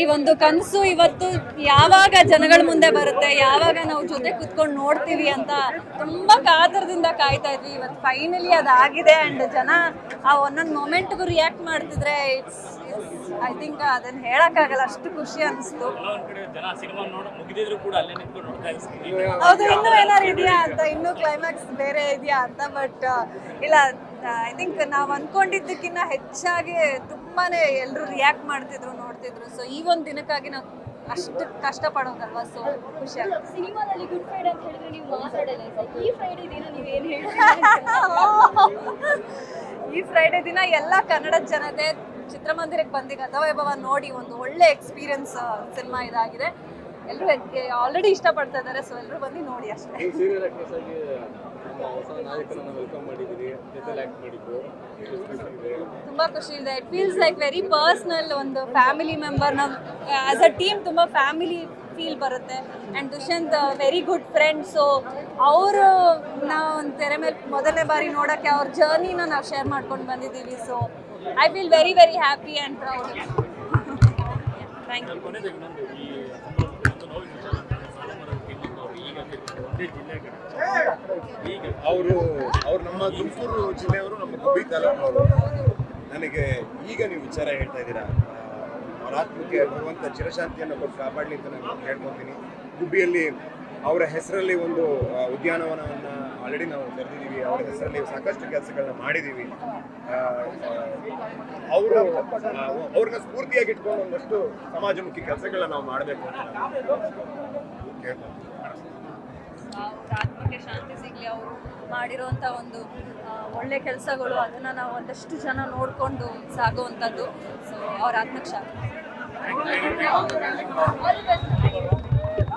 ಈ ಒಂದು ಕನಸು ಇವತ್ತು ಯಾವಾಗ ಜನಗಳ ಮುಂದೆ ಬರುತ್ತೆ, ಯಾವಾಗ ನಾವು ಜೊತೆ ಕುತ್ಕೊಂಡು ನೋಡ್ತೀವಿ ಅಂತ ತುಂಬಾ ಕಾತರದಿಂದ ಕಾಯ್ತಾ ಇದ್ವಿ. ಇವತ್ತು ಫೈನಲಿ ಅದಾಗಿದೆ ಅಂಡ್ ಜನ ಆ ಒಂದೊಂದು ಮೊಮೆಂಟ್ಗೂ ರಿಯಾಕ್ಟ್ ಮಾಡ್ತಿದ್ರೆ ಇಟ್ಸ್ ಐ ಥಿಂಕ್ ಅದನ್ನ ಹೇಳಕ್ಕಾಗಲ್ಲ. ಅಷ್ಟು ಖುಷಿ ಅನಿಸ್ತು. ಹೌದು, ಇನ್ನೂ ಏನಾರು ಇದೆಯಾ ಅಂತ, ಇನ್ನೂ ಕ್ಲೈಮ್ಯಾಕ್ಸ್ ಬೇರೆ ಇದೆಯಾ ಅಂತ ಬಟ್ ಇಲ್ಲ ಐ ಥಿಂಕ್ ನಾವು ಅನ್ಕೊಂಡಿದ್ದಕ್ಕಿಂತ ಹೆಚ್ಚಾಗಿ ತುಂಬಾ ಎಲ್ಲರೂ ರಿಯಾಕ್ಟ್ ಮಾಡ್ತಿದ್ರು ನೋಡ್ತಿದ್ರು. ಸೊ ಈ ಒಂದು ದಿನಕ್ಕಾಗಿ ನಾವು ಅಷ್ಟು ಕಷ್ಟಪಡೋದಲ್ವಾ? ಸೊ ಖುಷಿ ಸಿನಿಮಾದಲ್ಲಿ ಗುಡ್ ಫ್ರೈಡೆ ಅಂತ ಹೇಳಿದ್ರೆ ನೀವು ಮಾತಾಡಲ್ಲ ಈ ಫ್ರೈಡೆ ದಿನ ನೀವು ಏನು ಹೇಳಿ ಈ ಫ್ರೈಡೇ ದಿನ ಎಲ್ಲ ಕನ್ನಡ ಜನತೆ ಚಿತ್ರಮಂದಿರಕ್ಕೆ ಬಂದಿ ಗತವೈಭವ ನೋಡಿ ಒಂದು ಒಳ್ಳೆ ಎಕ್ಸ್ಪೀರಿಯನ್ಸ್ ಸಿನಿಮಾ ಇದಾಗಿದೆ. ಎಲ್ಲರೂ ಆಲ್ರೆಡಿ ಇಷ್ಟಪಡ್ತಾ ಇದ್ದಾರೆ ಸೊ ಎಲ್ಲರೂ ಬಂದು ನೋಡಿ ಅಷ್ಟೇ. ತುಂಬಾ ಖುಷಿ ಇದೆ. It feels like very personal ಒಂದು ಫ್ಯಾಮಿಲಿ ಮೆಂಬರ್ ನಾವು ಆಸ್ ಅ ಟೀಮ್ ತುಂಬಾ ಫ್ಯಾಮಿಲಿ ಫೀಲ್ ಬರುತ್ತೆ. And Dushyant very good friend so ಅವರು ನಾವು ಒಂದು ತೆರೆ ಮೇಲೆ ಮೊದಲನೇ ಬಾರಿ ನೋಡೋಕ್ಕೆ ಅವ್ರ ಜರ್ನಿನ ನಾವು ಶೇರ್ ಮಾಡ್ಕೊಂಡು ಬಂದಿದ್ದೀವಿ. So I feel very very happy and proud thank you ಅವರು ಅವರು ನಮ್ಮ ತುಮಕೂರು ಜಿಲ್ಲೆಯವರು ನಮ್ಮ ಗುಬ್ಬಿ ತಾಲೂಕಿನವರು. ನನಗೆ ಈಗ ನೀವು ವಿಚಾರ ಹೇಳ್ತಾ ಇದ್ದೀರಾ? ಅವ್ರ ಆತ್ಮಕ್ಕೆ ಭಗವಂತ ಚಿರಶಾಂತಿಯನ್ನು ಕೊಟ್ಟು ಕಾಪಾಡಲಿ ಅಂತ ನಾನು ಹೇಳ್ಕೊತೀನಿ ಗುಬ್ಬಿಯಲ್ಲಿ ಅವರ ಹೆಸರಲ್ಲಿ ಒಂದು ಉದ್ಯಾನವನವನ್ನು ಆಲ್ರೆಡಿ ನಾವು ತೆರೆದಿದ್ದೀವಿ. ಅವರ ಹೆಸರಲ್ಲಿ ಸಾಕಷ್ಟು ಕೆಲಸಗಳನ್ನ ಮಾಡಿದ್ದೀವಿ. ಅವರು ಅವ್ರನ್ನ ಸ್ಫೂರ್ತಿಯಾಗಿ ಇಟ್ಕೊಂಡು ಒಂದಷ್ಟು ಸಮಾಜಮುಖಿ ಕೆಲಸಗಳನ್ನ ನಾವು ಮಾಡಬೇಕು ಅಂತ ಶಾಂತಿ ಸಿಗಲಿ, ಅವರು ಒಂದು ಒಳ್ಳೆ ಕೆಲಸಗಳು, ಅದನ್ನು ನಾವು ಒಂದಷ್ಟು ಜನ ನೋಡಿಕೊಂಡು ಸಾಗುವಂಥದ್ದು ಸೊ ಅವ್ರ ಬೆಸ್ಟ್